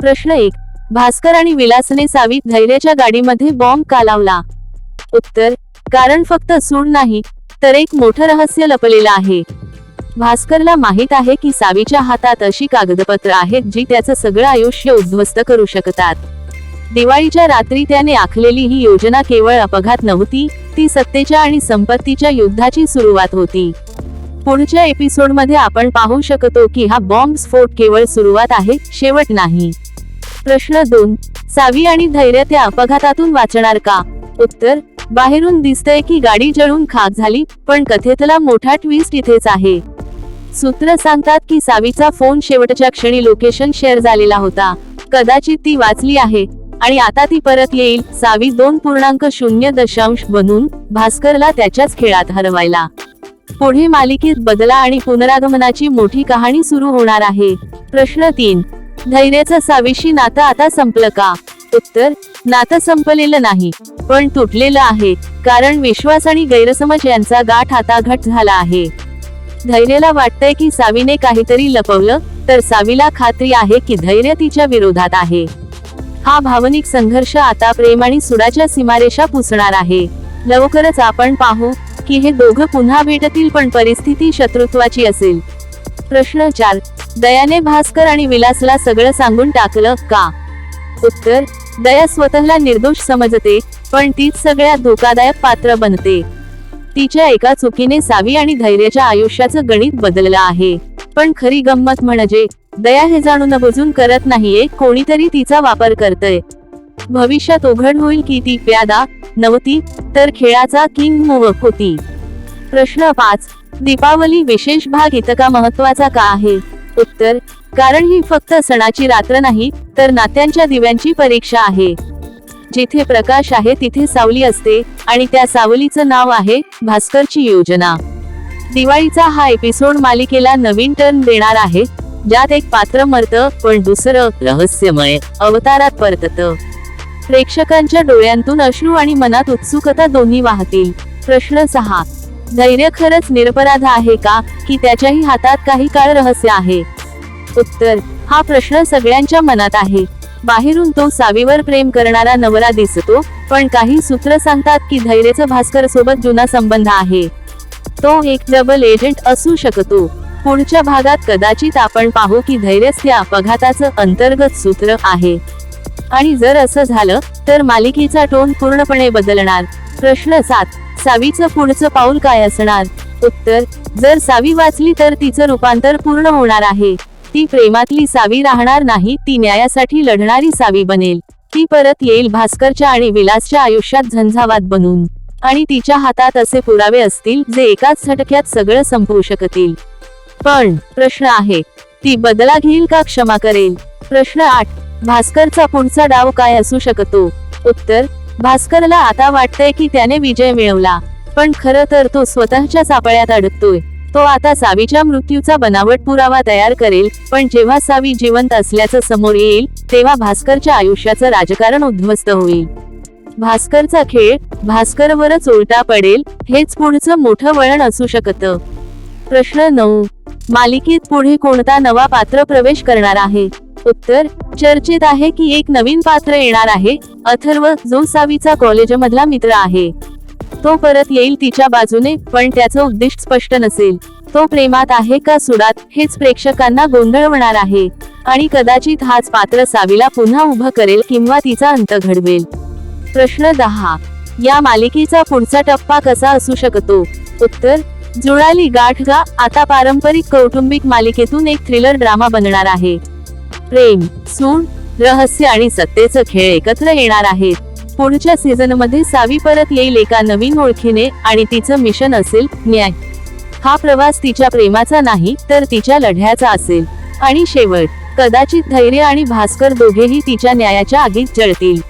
प्रश्न एक. भास्कर आणि विलासने सावीत धैर्याच्या गाडीमध्ये बॉम्ब का लावला उत्तर कारण फक्त सूड नाही तर एक मोठं रहस्य लपलेलं आहे. भास्करला माहीत आहे की सावीच्या हातात अशी कागदपत्र आहेत जी त्याचं सगळं आयुष्य उद्ध्वस्त करू शकतात. दिवाळीच्या रात्री त्याने आखलेली ही योजना केवळ अपघात नव्हती ती सत्तेच्या आणि संपत्तीच्या युद्धाची सुरुवात होती. पुढच्या एपिसोडमध्ये आपण पाहू शकतो की हा बॉम्ब स्फोट केवळ सुरुवात आहे शेवट नाही. प्रश्न दोन. सावी आणि धैर्य त्या अपघातातून वाचणार का? उत्तर बाहेरून दिसतंय की गाडी जळून खाक झाली पण कथेतला मोठा ट्विस्ट इथेच आहे. सूत्र सांगतात की सावीचा फोन शेवटच्या क्षणी लोकेशन शेअर झालेला होता. कदाचित ती वाचली आहे. आणि आता ती परत येईल सावी दोन पूर्णांक शून्य दशांश बनून भास्करला त्याच्याच खेळात हरवायला. पुढे मालिकेत बदला आणि पुनरागमनाची मोठी कहाणी सुरू होणार आहे. प्रश्न तीन. धैर्याचं सावीशी नातं आता संपलं का? उत्तर नातं संपलेलं नाही. पण तुटलेलं आहे कारण विश्वास आणि गैरसमज यांचा गाठ आता घट झाला आहे. धैर्याला वाटतंय की सावीने काहीतरी लपवलं तर सावीला खात्री आहे की धैर्य तिच्या विरोधात आहे. हा भावनिक संघर्ष आता प्रेम आणि सुडाच्या सीमारेषा पुसणार आहे. लवकरच आपण पाहू की हे दोघं पुन्हा भेटतील पण परिस्थिती शत्रुत्वाची असेल. प्रश्न चार दयाने भास्कर आणि विलासला सगळं सांगून टाकलं का? उत्तर दया स्वतःला निर्दोष समजते पण तीच सगळ्यात धोकादायक पात्र बनते. तिच्या एका चुकीने सावी आणि धैर्याच्या आयुष्याचं गणित बदललं आहे. पण खरी गंमत म्हणजे दया हे जाणून बुजून करत नाहीये कोणीतरी तिचा वापर करतय. भविष्यात उघड होईल की ती प्यादा नव्हती तर खेळाचा किंग मोहक होती. प्रश्न पाच. दीपावली विशेष भाग इतका महत्त्वाचा का आहे? उत्तर कारण ही फक्त सणाची रात्र नाही तर नात्यांच्या दिव्यांची परीक्षा आहे. जिथे प्रकाश आहे तिथे सावली असते आणि त्या सावलीचं नाव आहे भास्करची योजना. दिवाळीचा हा एपिसोड मालिकेला नवीन टर्न देणार आहे ज्यात एक पात्र मरतं पण दुसरं रहस्यमय अवतारात परतत. प्रेक्षकांच्या डोळ्यांतून अश्रू आणि मनात उत्सुकता दोन्ही वाहतील. प्रश्न सहा धैर्य खरंच निरपराध आहे का? की त्याच्याही हातात काही काळ रहस्य आहे? उत्तर हा प्रश्न सगळ्यांच्या मनात आहे. बाहेरून तो सावीवर प्रेम करणारा नवरा दिसतो पण काही सूत्र सांगतात की धैर्यचं भास्कर सोबत जुना संबंध आहे. तो एक डबल एजंट असू शकतो. पुढच्या भागात कदाचित आपण पाहू की धैर्यच त्या अपघाताचं अंतर्गत सूत्र आहे. आणि जर असं झालं तर मालिकेचा टोन पूर्णपणे बदलणार. प्रश्न सात. सावीचं पुढचं पाऊल काय असणार? उत्तर जर सावी वाचली तर तिचं रूपांतर पूर्ण होणार आहे. ती प्रेमातली सावी राहणार नाही ती न्यायासाठी लढणारी सावी बनेल. ती परत येईल भास्करच्या आणि विलासच्या आयुष्यात झंझावात बनून. आणि तिच्या हातात असे पुरावे असतील जे एकाच झटक्यात सगळं संपवू शकतील. पण प्रश्न आहे ती बदला घेईल का क्षमा करेल? प्रश्न आठ भास्करचा पुढचा डाव काय असू शकतो? उत्तर भास्करला आता वाटतंय की त्याने विजय मिळवला. पण खरं तर तो स्वतःच्या सापळ्यात अडकतोय. तो आता सावीच्या मृत्यूचा बनावट पुरावा तयार करेल पण जेव्हा सावी जिवंत असल्याचं समोर येईल तेव्हा भास्करच्या आयुष्याचं राजकारण उद्ध्वस्त होईल. भास्करचा खेळ भास्करवरच उलटा पडेल हेच पुढचं मोठं वळण असू शकतं. प्रश्न नऊ. मालिकेत पुढे कोणता नवा पात्र प्रवेश करणार आहे? उत्तर चर्चेत आहे की एक नवीन पात्र येणार आहे अथर्व जो सावीचा कॉलेजमधला मित्र आहे. तो परत येईल तिच्या बाजूने पण त्याचं उद्दिष्ट स्पष्ट नसेल. तो प्रेमात आहे का सुडात हेच प्रेक्षकांना गोंधळवणार आहे. आणि कदाचित हाच पात्र सावीला पुन्हा उभं करेल किंवा तिचा अंत घडवेल. प्रश्न दहा. या मालिकेचा पुढचा टप्पा कसा असू शकतो? उत्तर जुळाली गाठ गा आता पारंपरिक कौटुंबिक मालिकेतून एक थ्रिलर ड्रामा बनणार आहे. प्रेम सून रहस्य आणि सत्तेचं खेळ एकत्र येणार आहेत. पुढच्या सीझनमध्ये सावी परत येईल एका नवीन ओळखीने आणि तिचं मिशन असेल न्याय. हा प्रवास तिच्या प्रेमाचा नाही तर तिच्या लढ्याचा असेल. आणि शेवट कदाचित धैर्य आणि भास्कर दोघेही तिच्या न्यायाच्या आगीत जळतील.